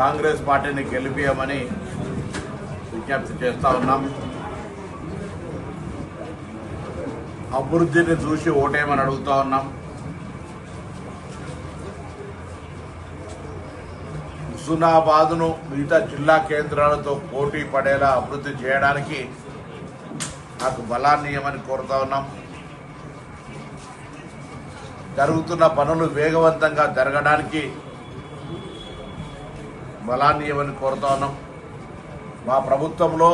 కాంగ్రెస్ పార్టీని గెలిపియమని విజ్ఞప్తి చేస్తా ఉన్నాం. అభివృద్ధిని చూసి ఓటేయమని అడుగుతా ఉన్నాం. హుస్నాబాద్ను మిగతా జిల్లా కేంద్రాలతో పోటీ పడేలా అభివృద్ధి చేయడానికి నాకు బలాన్ని ఇవ్వమని కోరుతా ఉన్నాం. జరుగుతున్న పనులు వేగవంతంగా జరగడానికి బలాన్ని ఇవ్వని కోరుతా ఉన్నాం మా ప్రభుత్వంలో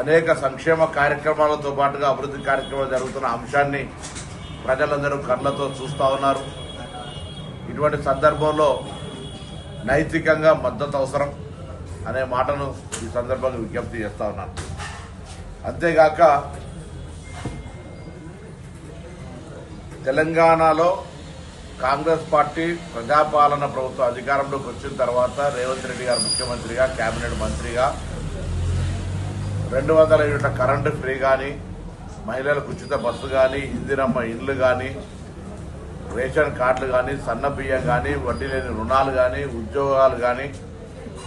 అనేక సంక్షేమ కార్యక్రమాలతో పాటుగా అభివృద్ధి కార్యక్రమాలు జరుగుతున్న అంశాన్ని ప్రజలందరూ కళ్ళతో చూస్తూ ఉన్నారు. ఇటువంటి సందర్భంలో నైతికంగా మద్దతు అవసరం అనే మాటను ఈ సందర్భంగా విజ్ఞప్తి చేస్తూ ఉన్నాను. అంతేగాక తెలంగాణలో కాంగ్రెస్ పార్టీ ప్రజాపాలన ప్రభుత్వం అధికారంలోకి వచ్చిన తర్వాత రేవంత్ రెడ్డి గారు ముఖ్యమంత్రిగా కేబినెట్ మంత్రిగా రెండు వందల యూనిట్ల కరెంటు ఫ్రీ కానీ మహిళలకు ఉచిత బస్సు కానీ ఇందిరమ్మ ఇండ్లు కానీ రేషన్ కార్డులు కానీ సన్న బియ్యం కానీ వడ్డీ లేని రుణాలు కానీ ఉద్యోగాలు కానీ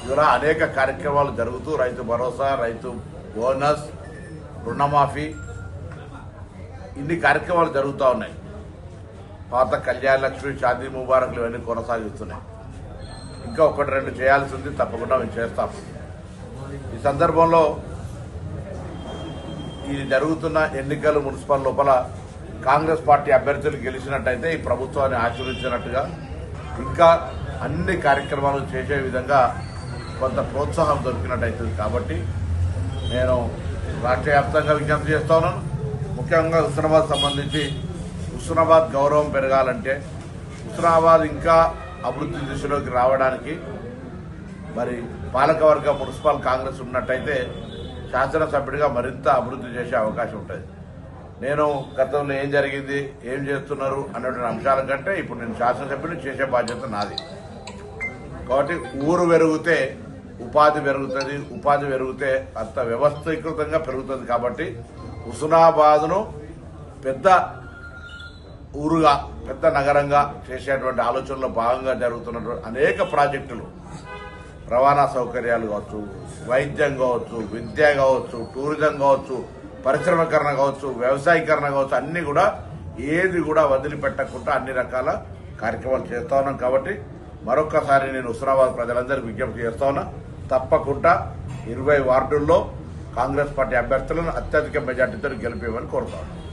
ఇలా అనేక కార్యక్రమాలు జరుగుతూ రైతు భరోసా రైతు బోనస్ రుణమాఫీ ఇన్ని కార్యక్రమాలు జరుగుతూ ఉన్నాయి. పాత కళ్యాణ లక్ష్మి షాదీ ముబారక్లు ఇవన్నీ కొనసాగిస్తున్నాయి. ఇంకా ఒకటి రెండు చేయాల్సి ఉంది తప్పకుండా మేము చేస్తాం. ఈ సందర్భంలో ఇది జరుగుతున్న ఎన్నికలు మున్సిపల్ లోపల కాంగ్రెస్ పార్టీ అభ్యర్థులు గెలిచినట్టయితే ఈ ప్రభుత్వాన్ని ఆశీర్వించినట్టుగా ఇంకా అన్ని కార్యక్రమాలు చేసే విధంగా కొంత ప్రోత్సాహం దొరికినట్టయితుంది కాబట్టి నేను రాష్ట్ర వ్యాప్తంగా విజ్ఞప్తి చేస్తా ఉన్నాను. ముఖ్యంగా హుస్నాబాద్ సంబంధించి హుస్నాబాద్ గౌరవం పెరగాలంటే హుస్నాబాద్ ఇంకా అభివృద్ధి దిశలోకి రావడానికి మరి పాలకవర్గ మున్సిపల్ కాంగ్రెస్ ఉన్నట్టయితే శాసనసభ్యుడిగా మరింత అభివృద్ధి చేసే అవకాశం ఉంటుంది. నేను గతంలో ఏం జరిగింది ఏం చేస్తున్నారు అనేటువంటి అంశాల కంటే ఇప్పుడు నేను శాసనసభ్యుని చేసే బాధ్యత నాది. కాబట్టి ఊరు పెరిగితే ఉపాధి పెరుగుతుంది ఉపాధి పెరిగితే అంత వ్యవస్థీకృతంగా పెరుగుతుంది కాబట్టి హుస్నాబాద్ను పెద్ద ఊరుగా పెద్ద నగరంగా చేసేటువంటి ఆలోచనలో భాగంగా జరుగుతున్నటువంటి అనేక ప్రాజెక్టులు. రవాణా సౌకర్యాలు కావచ్చు వైద్యం కావచ్చు విద్య కావచ్చు టూరిజం కావచ్చు పరిశ్రమకరణ కావచ్చు వ్యవసాయీకరణ కావచ్చు అన్ని కూడా ఏది కూడా వదిలిపెట్టకుండా అన్ని రకాల కార్యక్రమాలు చేస్తా ఉన్నాం కాబట్టి మరొక్కసారి నేను హుస్నాబాద్ ప్రజలందరికీ విజ్ఞప్తి చేస్తా ఉన్నా తప్పకుండా ఇరవై వార్డుల్లో కాంగ్రెస్ పార్టీ అభ్యర్థులను అత్యధిక మెజార్టీతో గెలిపేయమని కోరుతా ఉన్నాను